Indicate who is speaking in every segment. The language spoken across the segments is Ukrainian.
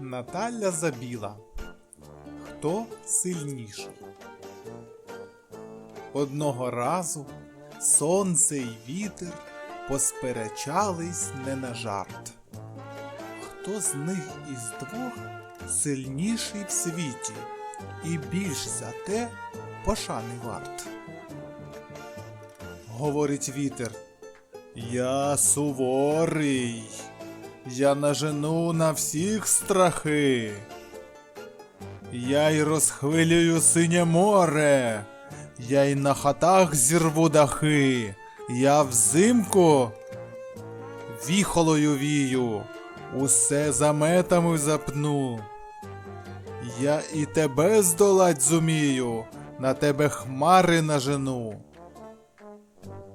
Speaker 1: Наталя Забіла. Хто сильніший? Одного разу сонце й вітер посперечались не на жарт. Хто з них із двох сильніший в світі і більш за те пошани варт? Говорить вітер. Я суворий, я нажену на всіх страхи. Я й розхвилюю синє море, я й на хатах зірву дахи, я взимку віхолою вію, усе заметами запну. Я і тебе здолать зумію, на тебе хмари нажену.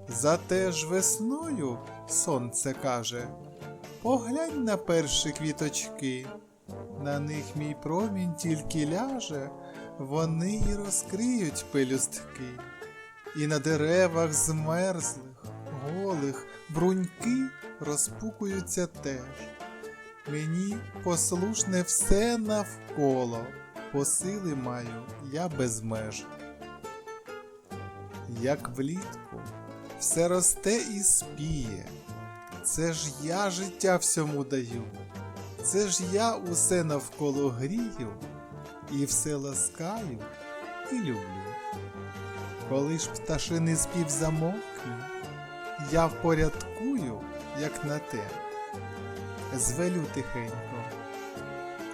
Speaker 1: Зате ж весною сонце каже, поглянь на перші квіточки, на них мій промінь тільки ляже, вони й розкриють пелюстки, і на деревах змерзлих, голих бруньки розпукуються теж. Мені послушне все навколо, бо сили маю я без меж. Як влітку все росте і спіє. Це ж я життя всьому даю, це ж я усе навколо грію, і все ласкаю і люблю. Коли ж пташиний спів замовкне, я впорядкую, як на те, звелю тихенько,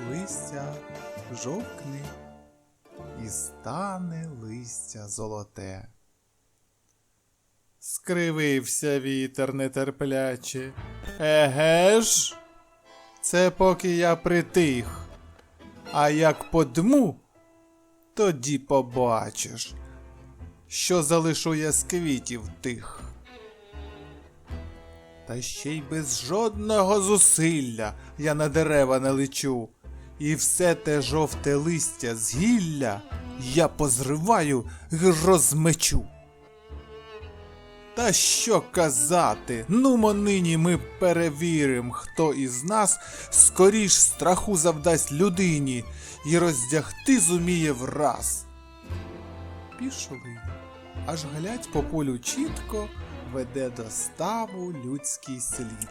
Speaker 1: листя жовкне і стане листя золоте. Скривився вітер нетерпляче. Еге ж? Це поки я притих. А як подму, тоді побачиш, що залишу я з квітів тих. Та ще й без жодного зусилля я на дерева не лечу, і все те жовте листя з гілля я позриваю й розмечу. Та що казати? Нумо нині ми перевірим, хто із нас скоріш страху завдасть людині і роздягти зуміє враз. Пішли, аж глядь по полю чітко веде до ставу людський слід.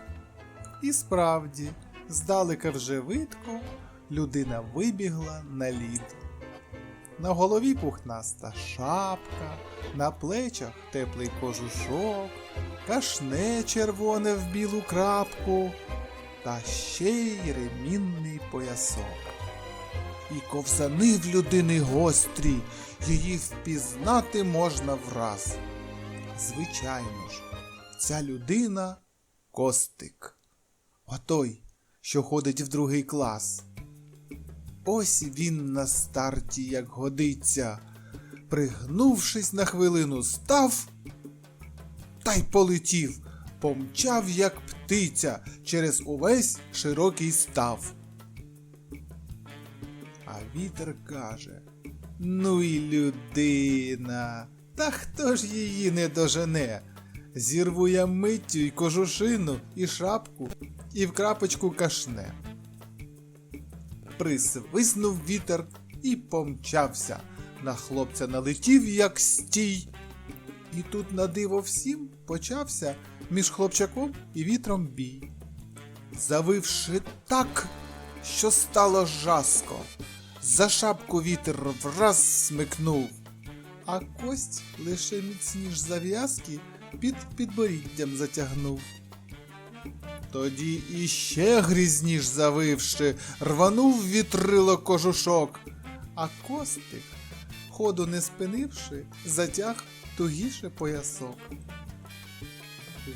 Speaker 1: І справді, здалека вже видко, людина вибігла на лід. На голові пухнаста шапка, на плечах теплий кожушок, кашне червоне в білу крапку, та ще й ремінний поясок. І ковзани в людини гострі, її впізнати можна враз. Звичайно ж, ця людина костик. Отой, що ходить в другий клас. Ось він на старті, як годиться, пригнувшись на хвилину, став та й полетів, помчав, як птиця, через увесь широкий став. А вітер каже: Ну і людина, та хто ж її не дожене? Зірву я миттю й кожушину, і шапку, і в крапочку кашне присвиснув вітер і помчався. На хлопця налетів, як стій. І тут на диво всім почався між хлопчаком і вітром бій. Завивши так, що стало жаско, за шапку вітер враз смикнув, а кость лише міцніш зав'язки під підборіддям затягнув. Тоді іще грізніш завивши, рванув вітрило кожушок, а костик, ходу не спинивши, затяг тугіше поясок.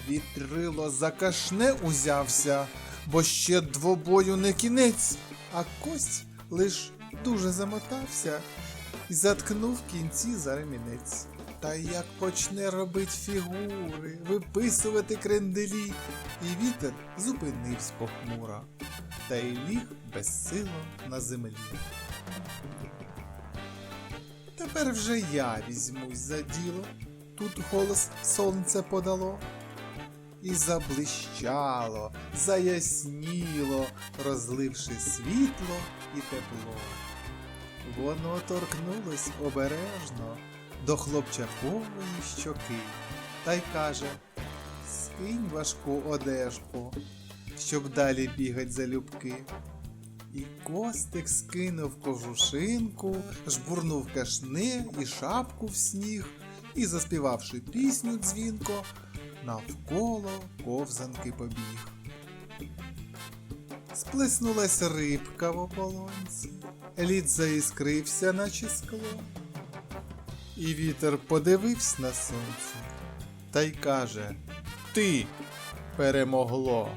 Speaker 1: Вітрило закашне узявся, бо ще двобою не кінець, а кость лиш дуже замотався і заткнув кінці за ремінець. Та як почне робить фігури, виписувати кренделі, і вітер зупинився похмуро, та й ліг безсило на землі. Тепер вже я візьмусь за діло, тут голос сонце подало. і заблищало, заясніло, розливши світло і тепло. Воно торкнулось обережно до хлопчакової щоки та й каже Скинь важку одежку, щоб далі бігать залюбки. І Костик скинув кожушинку, жбурнув кашне і шапку в сніг, і, заспівавши пісню дзвінко, навколо ковзанки побіг. Сплеснулась рибка в ополонці, лід заіскрився, наче скло. І вітер подивився на сонце та й каже Ти перемогло.